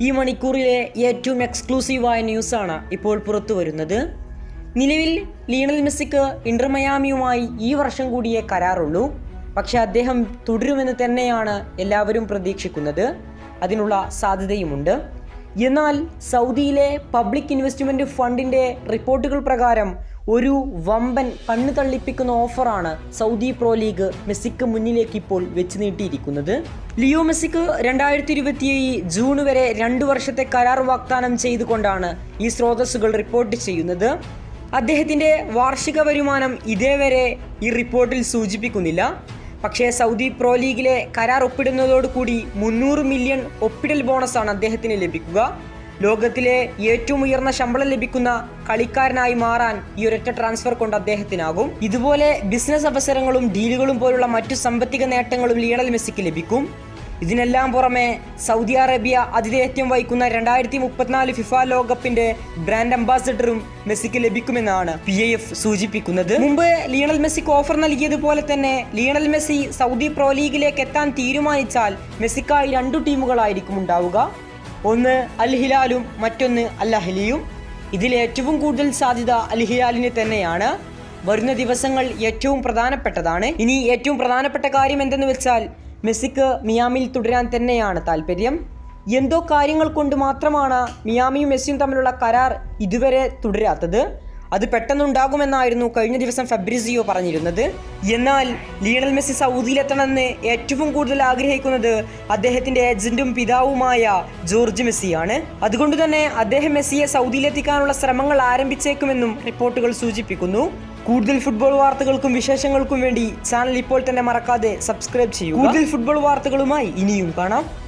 ഈ മണിക്കൂറിലെ ഏറ്റവും എക്സ്ക്ലൂസീവായ ന്യൂസാണ് ഇപ്പോൾ പുറത്തു വരുന്നത് നിലവിൽ ലീണൽ മെസ്സിക്ക് ഇന്റർ മയാമിയുമായി ഈ വർഷം കൂടിയേ കരാറുള്ളൂ. പക്ഷെ അദ്ദേഹം തുടരുമെന്ന് തന്നെയാണ് എല്ലാവരും പ്രതീക്ഷിക്കുന്നത്. അതിനുള്ള സാധ്യതയുമുണ്ട്. എന്നാൽ സൗദിയിലെ പബ്ലിക് ഇൻവെസ്റ്റ്മെന്റ് ഫണ്ടിന്റെ റിപ്പോർട്ടുകൾ പ്രകാരം ഒരു വമ്പൻ കണ്ണു തള്ളിപ്പിക്കുന്ന ഓഫറാണ് സൗദി പ്രോ ലീഗ് മെസ്സിക്ക് മുന്നിലേക്ക് ഇപ്പോൾ വെച്ച് നീട്ടിയിരിക്കുന്നത്. ലിയോ മെസ്സിക്ക് രണ്ടായിരത്തി ഇരുപത്തി ജൂൺ വരെ രണ്ടു വർഷത്തെ കരാർ വാഗ്ദാനം ചെയ്തുകൊണ്ടാണ് ഈ സ്രോതസ്സുകൾ റിപ്പോർട്ട് ചെയ്യുന്നത്. അദ്ദേഹത്തിന്റെ വാർഷിക വരുമാനം ഇതേവരെ ഈ റിപ്പോർട്ടിൽ സൂചിപ്പിക്കുന്നില്ല. പക്ഷേ സൗദി പ്രോ ലീഗിലെ കരാർ ഒപ്പിടുന്നതോടുകൂടി മുന്നൂറ് മില്യൺ ഒപ്പിടൽ ബോണസാണ് അദ്ദേഹത്തിന് ലഭിക്കുക. ലോകത്തിലെ ഏറ്റവും ഉയർന്ന ശമ്പളം ലഭിക്കുന്ന കളിക്കാരനായി മാറാൻ ഈ ഒരൊറ്റ ട്രാൻസ്ഫർ കൊണ്ട് അദ്ദേഹത്തിനാകും. ഇതുപോലെ ബിസിനസ് അവസരങ്ങളും ഡീലുകളും പോലുള്ള മറ്റു സാമ്പത്തിക നേട്ടങ്ങളും ലിയണൽ മെസ്സിക്ക് ലഭിക്കും. ഇതിനെല്ലാം പുറമെ സൗദി അറേബ്യ അതിഥേയത്വം വഹിക്കുന്ന രണ്ടായിരത്തി മുപ്പത്തിനാല് ഫിഫ ലോകകപ്പിന്റെ ബ്രാൻഡ് അംബാസിഡറും മെസ്സിക്ക് ലഭിക്കുമെന്നാണ് പി ഐ എഫ് സൂചിപ്പിക്കുന്നത്. മുമ്പ് ലിയണൽ മെസ്സിക്ക് ഓഫർ നൽകിയതുപോലെ തന്നെ ലിയണൽ മെസ്സി സൗദി പ്രോ ലീഗിലേക്ക് എത്താൻ തീരുമാനിച്ചാൽ മെസ്സിക്കായി രണ്ടു ടീമുകളായിരിക്കും ഉണ്ടാവുക. ഒന്ന് അൽ ഹിലാലും മറ്റൊന്ന് അൽ അഹ്ലിയും ഇതിൽ ഏറ്റവും കൂടുതൽ സാധ്യത അൽ ഹിലാലിന് തന്നെയാണ്. വരുന്ന ദിവസങ്ങൾ ഏറ്റവും പ്രധാനപ്പെട്ടതാണ്. ഇനി ഏറ്റവും പ്രധാനപ്പെട്ട കാര്യം എന്തെന്ന് വെച്ചാൽ മെസ്സിക്ക് മിയാമിൽ തുടരാൻ തന്നെയാണ് താല്പര്യം എന്തോ കാര്യങ്ങൾ കൊണ്ട് മാത്രമാണ് മിയാമിയും മെസ്സിയും തമ്മിലുള്ള കരാർ ഇതുവരെ തുടരാത്തത്. അത് പെട്ടെന്നുണ്ടാകുമെന്നായിരുന്നു കഴിഞ്ഞ ദിവസം ഫെബ്രിസിയോ പറഞ്ഞിരുന്നത്. എന്നാൽ ലിയണൽ മെസ്സി സൗദിയിലെത്തണമെന്ന് ഏറ്റവും കൂടുതൽ ആഗ്രഹിക്കുന്നത് അദ്ദേഹത്തിന്റെ ഏജന്റും പിതാവുമായ ജോർജ് മെസ്സിയാണ്. അതുകൊണ്ട് തന്നെ അദ്ദേഹം മെസ്സിയെ സൗദിയിലെത്തിക്കാനുള്ള ശ്രമങ്ങൾ ആരംഭിച്ചേക്കുമെന്നും റിപ്പോർട്ടുകൾ സൂചിപ്പിക്കുന്നു. കൂടുതൽ ഫുട്ബോൾ വാർത്തകൾക്കും വിശേഷങ്ങൾക്കും വേണ്ടി ചാനൽ ഇപ്പോൾ തന്നെ മറക്കാതെ സബ്സ്ക്രൈബ് ചെയ്യൂ കൂടുതൽ ഫുട്ബോൾ വാർത്തകളുമായി ഇനിയും കാണാം.